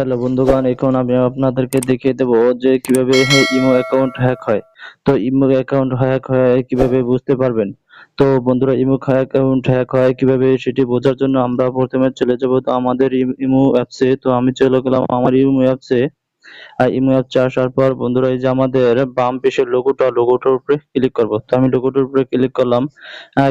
Hello বন্ধুগণ, এখন আমি আপনাদেরকে দেখিয়ে দেবো যে কীভাবে ইমো অ্যাকাউন্ট হ্যাক হয়। তো ইমো অ্যাকাউন্ট হ্যাক হয় কীভাবে বুঝতে পারবেন? তো বন্ধুরা, ইমো অ্যাকাউন্ট হ্যাক হয় কীভাবে সেটি বোঝার জন্য আমরা প্রথমে চলে যাব তো আমাদের ইমো অ্যাপসে তো আমি চলে গেলাম আমার ইমো অ্যাপসে আর ইমো অ্যাপসে আসার পর বন্ধুরা, এই যে আমাদের বাম পেশের লোগোটা লোগোটার উপরে ক্লিক করব। তো আমি লোগোটার উপরে ক্লিক করলাম।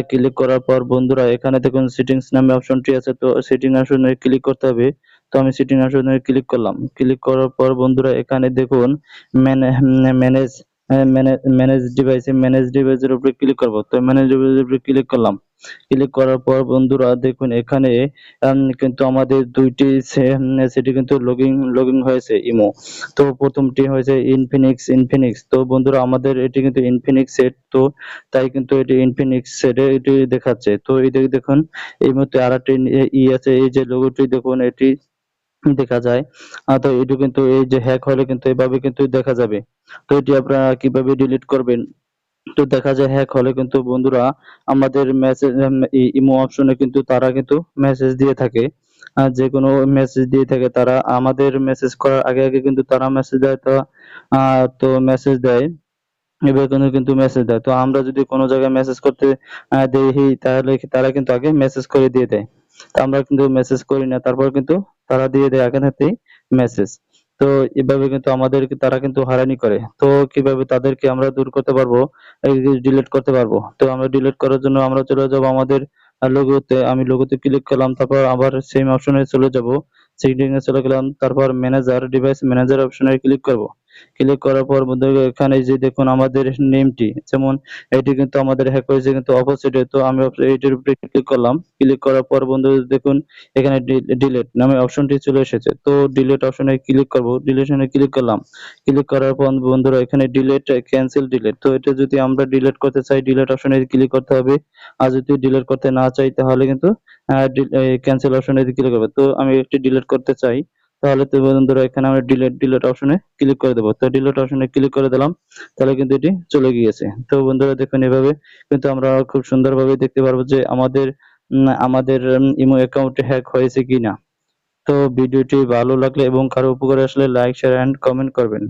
ক্লিক করার পর বন্ধুরা, এখানে দেখুন সেটিংস নামে অপশনটি আছে। তো সেটিং অপশনে ক্লিক করতে হবে। তো আমি সেটিং অপশনে ক্লিক করলাম। ক্লিক করার পর বন্ধুরা, এখানে দেখুন ম্যানেজ ম্যানেজ ডিভাইসে ম্যানেজ ডিভাইসের উপরে ক্লিক করব। তো ম্যানেজ ডিভাইসের উপরে ক্লিক করলাম। ক্লিক করার পর বন্ধুরা, দেখুন, এখানে কিন্তু আমাদের দুইটি সেটি কিন্তু লগইন লগইন হয়েছে ইমো তো প্রথমটি হয়েছে ইনফিনিক্স ইনফিনিক্স তো বন্ধুরা, আমাদের এটি কিন্তু ইনফিনিক্স সেট তো তাই কিন্তু এটি ইনফিনিক্স সেটে এটি দেখাচ্ছে। তো এই দেখুন, এই মুহূর্তে আর একটি ই আছে, এই যে লোগোটি দেখুন, এটি দেখা যায়। তো এটি কিন্তু এই যে হ্যাক হলে কিন্তু এভাবে কিন্তু দেখা যাবে। তো এটি আপনারা কীভাবে ডিলিট করবেন? তো দেখা যায় হ্যাক হলে কিন্তু বন্ধুরা আমাদের মেসেজ ইমো অপশনে কিন্তু তারা কিন্তু মেসেজ দিয়ে থাকে। যে কোনো মেসেজ দিয়ে থাকে তারা। আমাদের মেসেজ করার আগে আগে কিন্তু তারা মেসেজ দেয় তো মেসেজ দেয়। এবার কিন্তু মেসেজ দেয়। তো আমরা যদি কোনো জায়গায় মেসেজ করতে দেখি, তাহলে তারা কিন্তু আগে মেসেজ করে দিয়ে দেয়। তো আমরা কিন্তু মেসেজ করি না, তারপর কিন্তু তারা দিয়ে দেয় আগে থাকতেই মেসেজ তো এভাবে কিন্তু আমাদের তারা কিন্তু হয়রানি করে। তো কীভাবে তাদেরকে আমরা দূর করতে পারব ডিলিট করতে পারব? তো আমরা ডিলিট করার জন্য আমরা চলে যাব আমাদের লোগোতে আমি লোগোতে ক্লিক করলাম, তারপর আবার সেম অপশনে চলে যাব। সেটিং এ চলে গেলাম, তারপর ম্যানেজার ডিভাইস ম্যানেজার অপশনে ক্লিক করব। ক্লিক করার পর বন্ধুরা এখানে যে দেখুন আমাদের নেমটি যেমন এটি কিন্তু আমাদের হ্যাক হয়েছে কিন্তু অপোজিটে তো আমি এইটির উপরে ক্লিক করলাম। ক্লিক করার পর বন্ধু, দেখুন এখানে ডিলিট নামে অপশনটি চলে এসেছে। তো ডিলিট অপশনে ক্লিক করব। ডিলিশনে ক্লিক করলাম। ক্লিক করার পর বন্ধুরা, এখানে ডিলিট ক্যান্সেল ডিলিট তো এটা যদি আমরা ডিলিট করতে চাই ডিলিট অপশনে ক্লিক করতে হবে। আর যদি ডিলিট করতে না চাই, তাহলে কিন্তু ক্যান্সেল অপশনে ক্লিক করবে। তো আমি একটি ডিলিট করতে চাই। তাহলে তো বন্ধুরা এখানে আমরা ডিলেট ডিলেট অপশনে ক্লিক করে দেবো। তো ডিলেট অপশনে ক্লিক করে দিলাম, তাহলে কিন্তু এটি চলে গিয়েছে। তো বন্ধুরা দেখুন এভাবে কিন্তু আমরা খুব সুন্দরভাবে দেখতে পারব যে আমাদের আমাদের ইমো অ্যাকাউন্টে হ্যাক হয়েছে কিনা। তো ভিডিওটি ভালো লাগলে এবং কারও উপকারে আসলে লাইক শেয়ার এন্ড কমেন্ট করবেন।